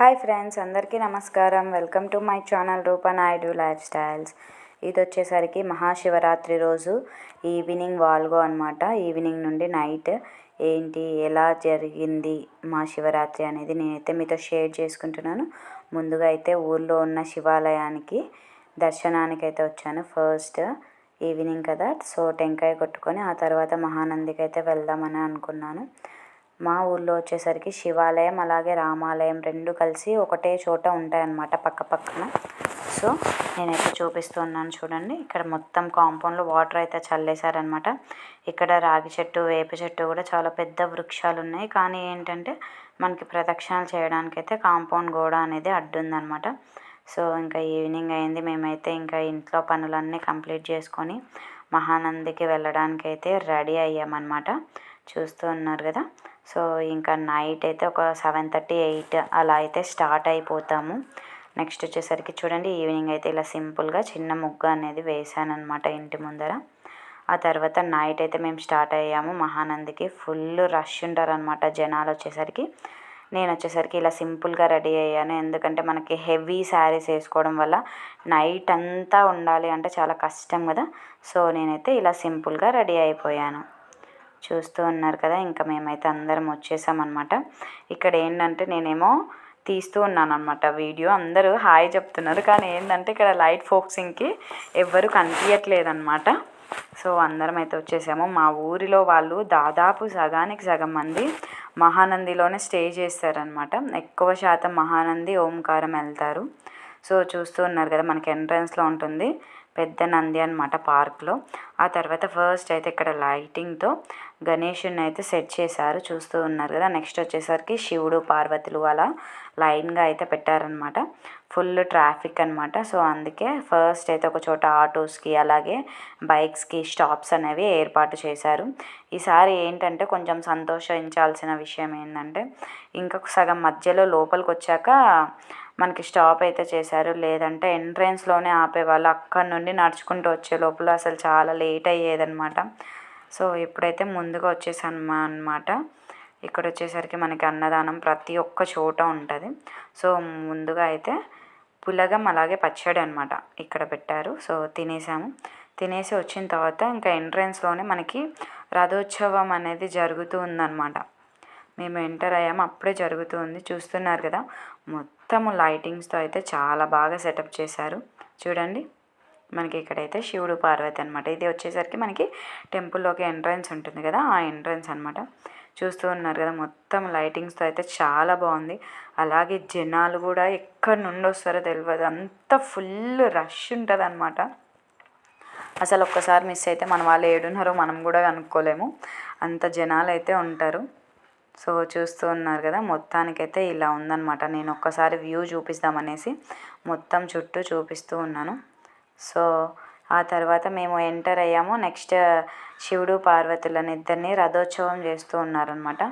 Hi friends అందరికీ నమస్కారం. Welcome to my channel Roopa Naidu life styles. ఇది వచ్చేసరికి మహాశివరాత్రి రోజు ఈవినింగ్ వాల్గో అనమాట ఈవినింగ్ నుండి నైట్ ఏంటి ఎలా జరిగింది మా శివరాత్రి అనేది నేనైతే మీతో షేర్ చేసుకుంటున్నాను. ముందుగా అయితే ఊర్లో ఉన్న శివాలయానికి దర్శనానికి అయితే వచ్చాను. ఫస్ట్ ఈవినింగ్ కదా సో టెంకాయ కొట్టుకొని ఆ తర్వాత మహానందికి అయితే వెళ్దామని అనుకున్నాను. మా ఊళ్ళో వచ్చేసరికి శివాలయం అలాగే రామాలయం రెండు కలిసి ఒకటే చోట ఉంటాయన్నమాట పక్క పక్కన. సో నేనైతే చూపిస్తున్నాను చూడండి. ఇక్కడ మొత్తం కాంపౌండ్లో వాటర్ అయితే చల్లేశారనమాట ఇక్కడ రాగి చెట్టు వేప చెట్టు కూడా చాలా పెద్ద వృక్షాలు ఉన్నాయి కానీ ఏంటంటే మనకి ప్రదక్షిణాలు చేయడానికి అయితే కాంపౌండ్ గోడ అనేది అడ్డుందనమాట సో ఇంకా ఈవినింగ్ అయింది. మేమైతే ఇంకా ఇంట్లో పనులన్నీ కంప్లీట్ చేసుకొని మహానందికి వెళ్ళడానికి అయితే రెడీ అయ్యామన్నమాట. చూస్తూ ఉన్నారు కదా. సో ఇంకా నైట్ అయితే ఒక సెవెన్ థర్టీ ఎయిట్ అలా అయితే స్టార్ట్ అయిపోతాము. నెక్స్ట్ వచ్చేసరికి చూడండి ఈవినింగ్ అయితే ఇలా సింపుల్గా చిన్న ముగ్గు అనేది వేసాను అనమాట ఇంటి ముందర. ఆ తర్వాత నైట్ అయితే మేము స్టార్ట్ అయ్యాము. మహానందికి ఫుల్ రష్ ఉంటారనమాట జనాలు వచ్చేసరికి. నేను వచ్చేసరికి ఇలా సింపుల్గా రెడీ అయ్యాను. ఎందుకంటే మనకి హెవీ శారీస్ వేసుకోవడం వల్ల నైట్ అంతా ఉండాలి అంటే చాలా కష్టం కదా. సో నేనైతే ఇలా సింపుల్గా రెడీ అయిపోయాను. చూస్తూ ఉన్నారు కదా ఇంకా మేమైతే అందరం వచ్చేసామన్నమాట. ఇక్కడ ఏంటంటే నేనేమో తీస్తూ ఉన్నాను అనమాట వీడియో. అందరూ హాయ్ చెప్తున్నారు కానీ ఏంటంటే ఇక్కడ లైట్ ఫోక్సింగ్కి ఎవ్వరు కనిపించట్లేదన్నమాట సో అందరం అయితే వచ్చేసాము. మా ఊరిలో వాళ్ళు దాదాపు సగానికి సగం మంది మహానందిలోనే స్టే చేస్తారనమాట ఎక్కువ శాతం మహానంది ఓంకారం వెళ్తారు. సో చూస్తూ ఉన్నారు కదా మనకి ఎంట్రన్స్లో ఉంటుంది. పెద్ద నంది అనమాట పార్క్లో. ఆ తర్వాత ఫస్ట్ అయితే ఇక్కడ లైటింగ్తో గణేషుని అయితే సెట్ చేశారు చూస్తూ ఉన్నారు కదా. నెక్స్ట్ వచ్చేసరికి శివుడు పార్వతులు అలా లైన్గా అయితే పెట్టారనమాట ఫుల్ ట్రాఫిక్ అనమాట సో అందుకే ఫస్ట్ అయితే ఒక చోట ఆటోస్కి అలాగే బైక్స్కి స్టాప్స్ అనేవి ఏర్పాటు చేశారు. ఈసారి ఏంటంటే కొంచెం సంతోషించాల్సిన విషయం ఏంటంటే ఇంకా సగం మధ్యలో లోపలికి వచ్చాక మనకి స్టాప్ అయితే చేశారు. లేదంటే ఎంట్రెన్స్లోనే ఆపేవాళ్ళు. అక్కడ నుండి నడుచుకుంటూ వచ్చే లోపల అసలు చాలా లేట్ అయ్యేదనమాట సో ఇప్పుడైతే ముందుగా వచ్చేసాను అనమాట ఇక్కడ వచ్చేసరికి మనకి అన్నదానం ప్రతి ఒక్క చోట ఉంటుంది. సో ముందుగా అయితే పులగం అలాగే పచ్చడి అనమాట ఇక్కడ పెట్టారు. సో తినేసాము. తినేసి వచ్చిన తర్వాత ఇంకా ఎంట్రెన్స్లోనే మనకి రథోత్సవం అనేది జరుగుతూ ఉందన్నమాట. మేము ఎంటర్ అయ్యాము అప్పుడే జరుగుతుంది. చూస్తున్నారు కదా. మొత్తం లైటింగ్స్తో అయితే చాలా బాగా సెటప్ చేశారు. చూడండి. మనకి ఇక్కడైతే శివుడు పార్వతి అనమాట ఇది వచ్చేసరికి మనకి టెంపుల్లోకి ఎంట్రన్స్ ఉంటుంది కదా. ఆ ఎంట్రన్స్ అనమాట చూస్తూ ఉన్నారు కదా. మొత్తం లైటింగ్స్తో అయితే చాలా బాగుంది. అలాగే జనాలు కూడా ఎక్కడి నుండి వస్తారో తెలియదు అంత ఫుల్ రష్ ఉంటుంది అనమాట అసలు ఒక్కసారి మిస్ అయితే మన వాళ్ళు ఏడున్నారో మనం కూడా కనుక్కోలేము అంత జనాలు అయితే ఉంటారు. సో చూస్తూ ఉన్నారు కదా మొత్తానికైతే ఇలా ఉందన్నమాట. నేను ఒక్కసారి వ్యూ చూపిస్తామనేసి మొత్తం చుట్టూ చూపిస్తూ ఉన్నాను. సో ఆ తర్వాత మేము ఎంటర్ అయ్యాము. నెక్స్ట్ శివుడు పార్వతులను ఇద్దరిని రథోత్సవం చేస్తూ ఉన్నారనమాట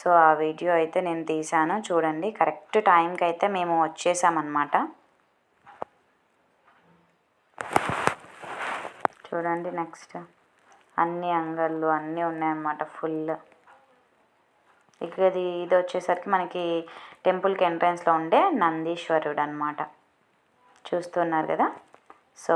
సో ఆ వీడియో అయితే నేను తీశాను. చూడండి కరెక్ట్ టైంకి అయితే మేము వచ్చేసామన్నమాట. చూడండి నెక్స్ట్ అన్ని అంగళ్ళు అన్నీ ఉన్నాయన్నమాట ఫుల్. ఇది ఇది వచ్చేసరికి మనకి టెంపుల్కి ఎంట్రన్స్లో ఉండే నందీశ్వరుడు అనమాట చూస్తున్నారు కదా? సో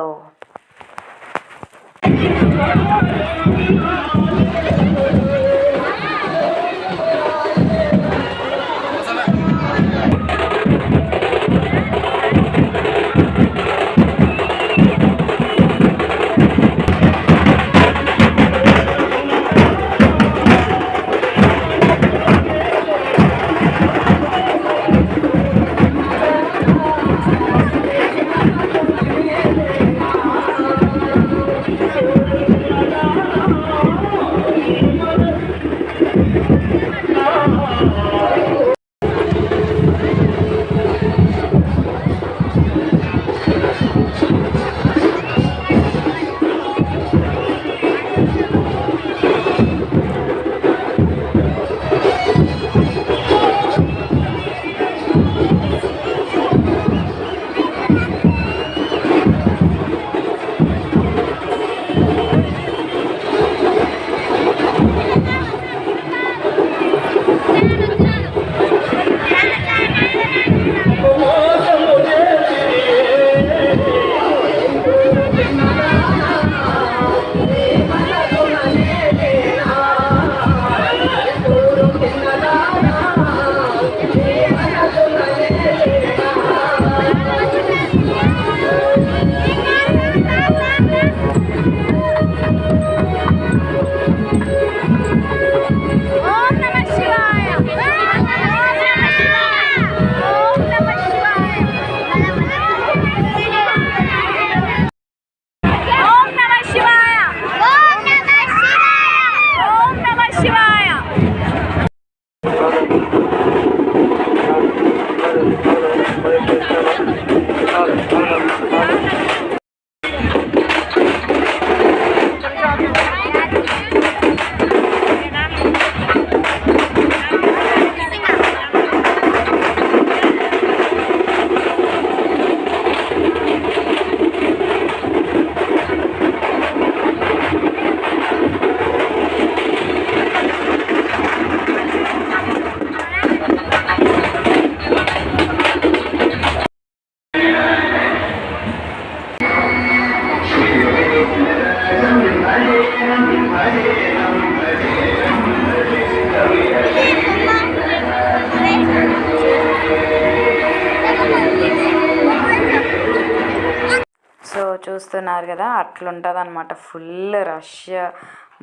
చూస్తున్నారు కదా అట్లుంటుంది అనమాట ఫుల్ రష్.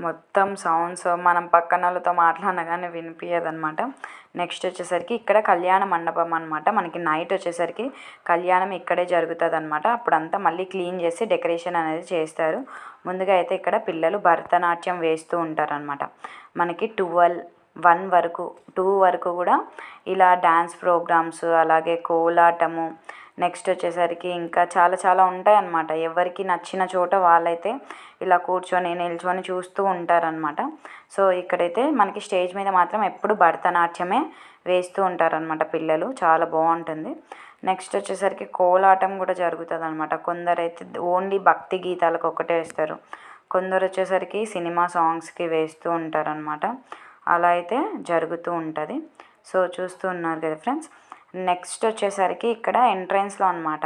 మొత్తం సౌండ్స్ మనం పక్కన వాళ్ళతో మాట్లాడగానే వినిపించదనమాట నెక్స్ట్ వచ్చేసరికి ఇక్కడ కళ్యాణ మండపం అనమాట మనకి నైట్ వచ్చేసరికి కళ్యాణం ఇక్కడే జరుగుతుంది అనమాట అప్పుడంతా మళ్ళీ క్లీన్ చేసి డెకరేషన్ అనేది చేస్తారు. ముందుగా అయితే ఇక్కడ పిల్లలు భరతనాట్యం వేస్తూ ఉంటారనమాట మనకి ట్వెల్వ్ వన్ వరకు టూ వరకు కూడా ఇలా డ్యాన్స్ ప్రోగ్రామ్స్ అలాగే కోలాటము నెక్స్ట్ వచ్చేసరికి ఇంకా చాలా చాలా ఉంటాయి అన్నమాట ఎవరికి నచ్చిన చోట వాళ్ళైతే ఇలా కూర్చొని నిల్చొని చూస్తూ ఉంటారనమాట సో ఇక్కడైతే మనకి స్టేజ్ మీద మాత్రం ఎప్పుడు భరతనాట్యమే వేస్తూ ఉంటారనమాట పిల్లలు. చాలా బాగుంటుంది. నెక్స్ట్ వచ్చేసరికి కోలాటం కూడా జరుగుతుంది అనమాట కొందరైతే ఓన్లీ భక్తి గీతాలకు ఒకటే వేస్తారు. కొందరు వచ్చేసరికి సినిమా సాంగ్స్కి వేస్తూ ఉంటారనమాట అలా అయితే జరుగుతూ ఉంటుంది. సో చూస్తూ ఉన్నారు కదా ఫ్రెండ్స్. నెక్స్ట్ వచ్చేసరికి ఇక్కడ ఎంట్రన్స్లో అనమాట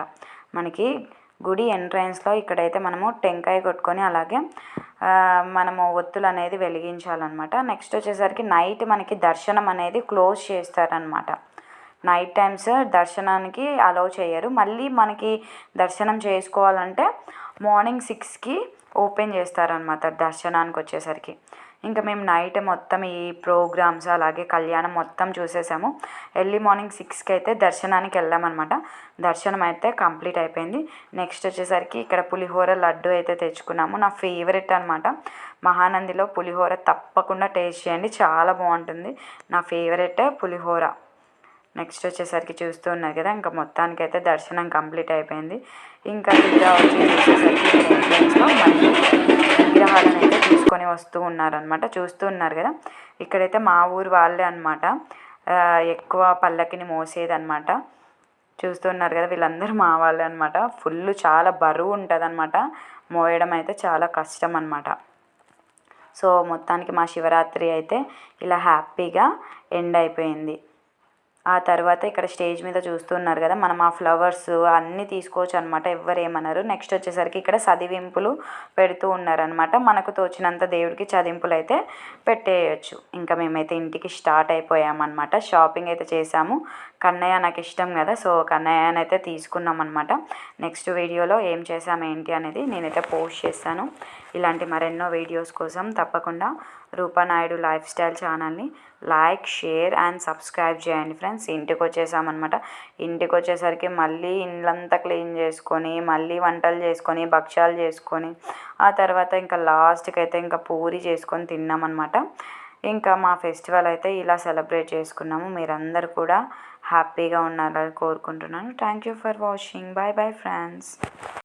మనకి గుడి ఎంట్రన్స్లో ఇక్కడైతే మనము టెంకాయ కొట్టుకొని అలాగే మనము ఒత్తులు అనేది వెలిగించాలన్నమాట. నెక్స్ట్ వచ్చేసరికి నైట్ మనకి దర్శనం అనేది క్లోజ్ చేస్తారనమాట నైట్ టైమ్స్ దర్శనానికి అలౌ చేయరు. మళ్ళీ మనకి దర్శనం చేసుకోవాలంటే మార్నింగ్ సిక్స్కి ఓపెన్ చేస్తారనమాట దర్శనానికి వచ్చేసరికి. ఇంకా మేము నైట్ మొత్తం ఈ ప్రోగ్రామ్స్ అలాగే కళ్యాణం మొత్తం చూసేసాము. ఎర్లీ మార్నింగ్ సిక్స్కి అయితే దర్శనానికి వెళ్ళామన్నమాట. దర్శనం అయితే కంప్లీట్ అయిపోయింది. నెక్స్ట్ వచ్చేసరికి ఇక్కడ పులిహోర లడ్డు అయితే తెచ్చుకున్నాము. నా ఫేవరెట్ అనమాట మహానందిలో పులిహోర తప్పకుండా టేస్ట్ చేయండి. చాలా బాగుంటుంది. నా ఫేవరెట్ పులిహోర. నెక్స్ట్ వచ్చేసరికి చూస్తూ ఉన్నారు కదా ఇంకా మొత్తానికి అయితే దర్శనం కంప్లీట్ అయిపోయింది. ఇంకా తీరా వచ్చేసరికి విగ్రహాలను అయితే వస్తూ ఉన్నారనమాట చూస్తూ ఉన్నారు కదా. ఇక్కడైతే మా ఊరు వాళ్ళే అనమాట ఎక్కువ పల్లకిని మోసేదనమాట చూస్తున్నారు కదా వీళ్ళందరూ మా వాళ్ళే అనమాట ఫుల్ చాలా బరువు ఉంటుంది అనమాట మోయడం అయితే చాలా కష్టం అనమాట సో మొత్తానికి మా శివరాత్రి అయితే ఇలా హ్యాపీగా ఎండ్ అయిపోయింది. ఆ తర్వాత ఇక్కడ స్టేజ్ మీద చూస్తున్నారు కదా మనం ఆ ఫ్లవర్స్ అన్నీ తీసుకోవచ్చు అనమాట ఎవ్వరు ఏమన్నారు నెక్స్ట్ వచ్చేసరికి ఇక్కడ చదివింపులు పెడుతూ ఉన్నారనమాట మనకు తోచినంత దేవుడికి చదింపులు అయితే పెట్టేయచ్చు. ఇంకా మేమైతే ఇంటికి స్టార్ట్ అయిపోయామన్నమాట. షాపింగ్ అయితే చేసాము కన్నయ్య నాకు ఇష్టం కదా సో కన్నయ్యని అయితే తీసుకున్నాం అనమాట నెక్స్ట్ వీడియోలో ఏం చేసాం ఏంటి అనేది నేనైతే పోస్ట్ చేస్తాను. ఇలాంటి మరెన్నో వీడియోస్ కోసం తప్పకుండా రూపానాయుడు లైఫ్ స్టైల్ ఛానల్ని లైక్ షేర్ అండ్ సబ్స్క్రైబ్ చేయండి ఫ్రెండ్స్. ఇంటికి వచ్చేసామన్నమాట ఇంటికి వచ్చేసరికి మళ్ళీ ఇండ్లంతా క్లీన్ చేసుకొని మళ్ళీ వంటలు చేసుకొని భక్ష్యాలు చేసుకొని ఆ తర్వాత ఇంకా లాస్ట్కి అయితే ఇంకా పూరి చేసుకొని తిన్నామన్నమాట. ఇంకా మా ఫెస్టివల్ అయితే ఇలా సెలబ్రేట్ చేసుకున్నాము. మీరందరూ కూడా హ్యాపీగా ఉన్నారని కోరుకుంటున్నాను. Thank you for watching. Bye bye friends.